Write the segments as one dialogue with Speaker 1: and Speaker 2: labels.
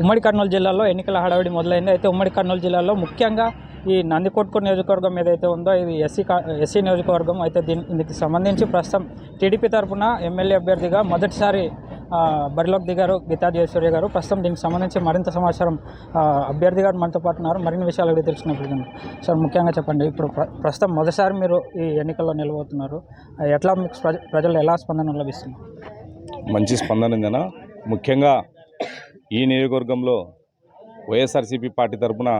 Speaker 1: ఉమ్మడి కర్నూలు జిల్లాలో ఎన్నికల హడావిడి మొదలైంది. అయితే ఉమ్మడి కర్నూలు జిల్లాలో ముఖ్యంగా ఈ నందికొట్కూరు నియోజకవర్గం ఏదైతే ఉందో ఇది ఎస్సీ ఎస్సీ నియోజకవర్గం. అయితే దీని దీనికి సంబంధించి ప్రస్తుతం టీడీపీ తరఫున ఎమ్మెల్యే అభ్యర్థిగా మొదటిసారి బరిలోకి దిగారు గీతా జయసూర్య గారు. ప్రస్తుతం దీనికి సంబంధించి మరింత సమాచారం అభ్యర్థి గారు మనతో పాటు ఉన్నారు. మరిన్ని విషయాలు అడిగి తెలుసుకున్నప్పుడు సార్ ముఖ్యంగా చెప్పండి. ఇప్పుడు ప్ర- ప్రస్తుతం మొదటిసారి మీరు ఈ ఎన్నికల్లో నిలబోతున్నారు. ఎట్లా మీకు ప్రజ- ప్రజలు ఎలా స్పందన లభిస్తుంది?
Speaker 2: మంచి స్పందన ముఖ్యంగా ఈ నియోజకవర్గంలో వైఎస్ఆర్సీపీ పార్టీ తరపున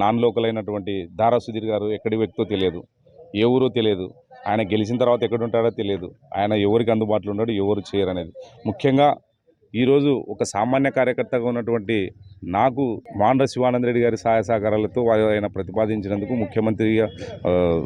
Speaker 2: నాన్ లోకల్ అయినటువంటి దారా సుధీర్ గారు ఎక్కడి వ్యక్తో తెలియదు ఏ ఊరో తెలియదు ఆయన గెలిచిన తర్వాత ఎక్కడ ఉంటాడో తెలియదు ఆయన ఎవరికి అందుబాటులో ఉన్నాడు ఎవరు చేయరు అనేది ముఖ్యంగా ఈరోజు ఒక సామాన్య కార్యకర్తగా ఉన్నటువంటి నాకు మాండ్ర శివానంద రెడ్డి గారి సహాయ సహకారాలతో వారు ఆయన ప్రతిపాదించినందుకు ముఖ్యమంత్రిగా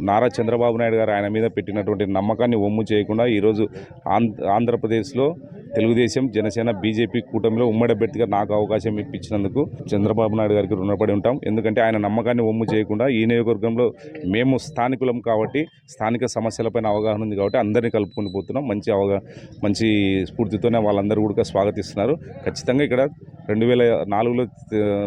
Speaker 2: నారా చంద్రబాబు నాయుడు గారు ఆయన మీద పెట్టినటువంటి నమ్మకాన్ని ఒమ్ము చేయకుండా ఈరోజు ఆంధ్ర ఆంధ్రప్రదేశ్లో తెలుగుదేశం జనసేన బీజేపీ కూటమిలో ఉమ్మడి అభ్యర్థిగా నాకు అవకాశం ఇప్పించినందుకు చంద్రబాబు నాయుడు గారికి రుణపడి ఉంటాం. ఎందుకంటే ఆయన నమ్మకాన్ని ఒమ్ము చేయకుండా ఈ నియోజకవర్గంలో మేము స్థానికులం కాబట్టి స్థానిక సమస్యలపైన అవగాహన ఉంది కాబట్టి అందరినీ కలుపుకొని పోతున్నాం. మంచి అవగా మంచి స్ఫూర్తితోనే వాళ్ళందరూ కూడా స్వాగతిస్తున్నారు. ఖచ్చితంగా ఇక్కడ రెండు వేల నాలుగులో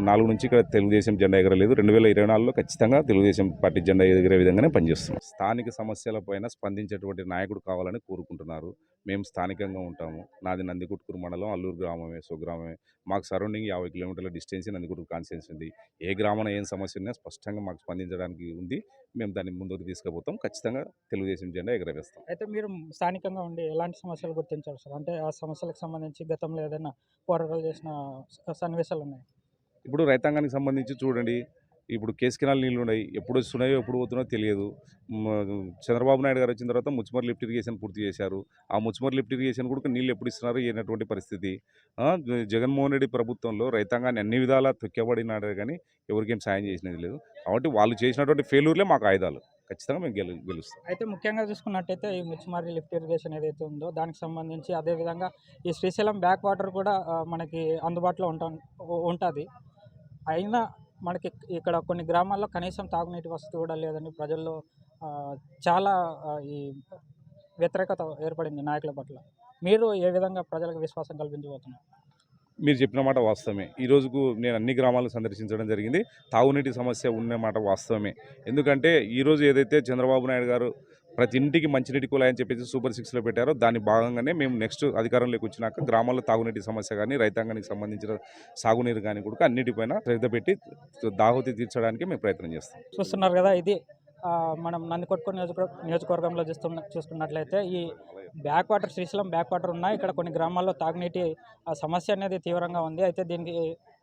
Speaker 2: నాలుగు నుంచి ఇక్కడ తెలుగుదేశం జెండా ఎగరలేదు. రెండు వేల ఇరవై నాలుగులో ఖచ్చితంగా తెలుగుదేశం పార్టీ జెండా ఎగిరే విధంగానే పనిచేస్తున్నాం. స్థానిక సమస్యలపైన స్పందించేటువంటి నాయకుడు కావాలని కోరుకుంటున్నారు. మేము స్థానికంగా ఉంటాము. నాది నందికుట్కూరు మండలం అల్లూరు గ్రామమే. స్వగ్రామమే మాకు సరౌండింగ్ యాభై కిలోమీటర్ల డిస్టెన్స్ నందికుట్కూరు కాన్స్టిట్యూన్స్ ఉంది ఏ గ్రామంలో ఏం సమస్య ఉన్నా స్పష్టంగా మాకు స్పందించడానికి ఉంది. మేము దాన్ని ముందుకు తీసుకుపోతాం. ఖచ్చితంగా తెలుగుదేశం జెండా ఎగరవేస్తాం.
Speaker 1: అయితే మీరు స్థానికంగా ఉండి ఎలాంటి సమస్యలు గుర్తించారు సార్? అంటే ఆ సమస్యలకు సంబంధించి గతంలో ఏదైనా పోరాటాలు చేసిన సన్నివేశాలు ఉన్నాయి?
Speaker 2: ఇప్పుడు రైతాంగానికి సంబంధించి చూడండి. ఇప్పుడు కేసు కెనాల్ నీళ్ళు ఉన్నాయి ఎప్పుడు వస్తున్నాయో ఎప్పుడు పోతున్నాయో తెలియదు. చంద్రబాబు నాయుడు గారు వచ్చిన తర్వాత ముచ్చుమర్ లిఫ్ట్ ఇరిగేషన్ పూర్తి చేశారు. ఆ ముచ్చుమర్ లిఫ్ట్ ఇరిగేషన్ కూడా నీళ్ళు ఎప్పుడు ఇస్తున్నారు ఏనటువంటి పరిస్థితి. జగన్మోహన్ రెడ్డి ప్రభుత్వంలో రైతాంగాన్ని అన్ని విధాలా తొక్కబడినాడే కానీ ఎవరికేం సాయం చేసినది లేదు. కాబట్టి వాళ్ళు చేసినటువంటి ఫెయిల్యూర్లే మాకు ఆయుధాలు. ఖచ్చితంగా మేము గెలు గెలుస్తాం.
Speaker 1: అయితే ముఖ్యంగా చూసుకున్నట్టయితే ఈ ముచ్చిమారి లిఫ్ట్ ఇరిగేషన్ ఏదైతే ఉందో దానికి సంబంధించి అదేవిధంగా ఈ శ్రీశైలం బ్యాక్ వాటర్ కూడా మనకి అందుబాటులో ఉంటా ఉంటుంది. అయినా మనకి ఇక్కడ కొన్ని గ్రామాల్లో కనీసం తాగునీటి వసతి కూడా లేదని ప్రజల్లో చాలా ఈ వ్యతిరేకత ఏర్పడింది నాయకుల పట్ల. మీరు ఏ విధంగా ప్రజలకు విశ్వాసం కల్పించబోతున్నారు?
Speaker 2: మీరు చెప్పిన మాట వాస్తవమే. ఈ రోజుకు నేను అన్ని గ్రామాలు సందర్శించడం జరిగింది. తాగునీటి సమస్య ఉన్న మాట వాస్తవమే. ఎందుకంటే ఈరోజు ఏదైతే చంద్రబాబు నాయుడు గారు ప్రతి ఇంటికి మంచినీటి కుళాయి అని చెప్పేసి సూపర్ సిక్స్లో పెట్టారు. దాని భాగంగానే మేము నెక్స్ట్ అధికారంలోకి వచ్చినాక గ్రామాల్లో తాగునీటి సమస్య కానీ రైతాంగానికి సంబంధించిన సాగునీరు కానీ కూడా అన్నిటిపైన శ్రద్ధ పెట్టి దాహోతి తీర్చడానికి మేము ప్రయత్నం చేస్తాం.
Speaker 1: చూస్తున్నారు కదా ఇది మనం నందికొట్టుకు నియోజక నియోజకవర్గంలో చూస్తున్న చూసుకున్నట్లయితే ఈ back water Srisailam back water ఉన్నాయి ఇక్కడ కొన్ని గ్రామాల్లో తాగునీటి ఆ, సమస్య అనేది తీవ్రంగా ఉంది. అయితే దీనికి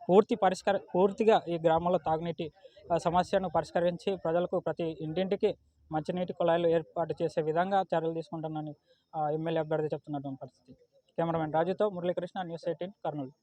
Speaker 1: పూర్తి పరిష్కార పూర్తిగా ఈ గ్రామాల్లో తాగునీటి ఆ, సమస్యను పరిష్కరించి ప్రజలకు ప్రతి ఇంటింటికి మంచినీటి కుళాయిలు ఏర్పాటు చేసే విధంగా చర్యలు తీసుకుంటానని ఆ, ఎమ్మెల్యే అభ్యర్థి చెప్తున్నటువంటి పరిస్థితి. కెమెరామెన్ రాజుతో మురళీకృష్ణ న్యూస్ ఎయిటీన్ కర్నూలు.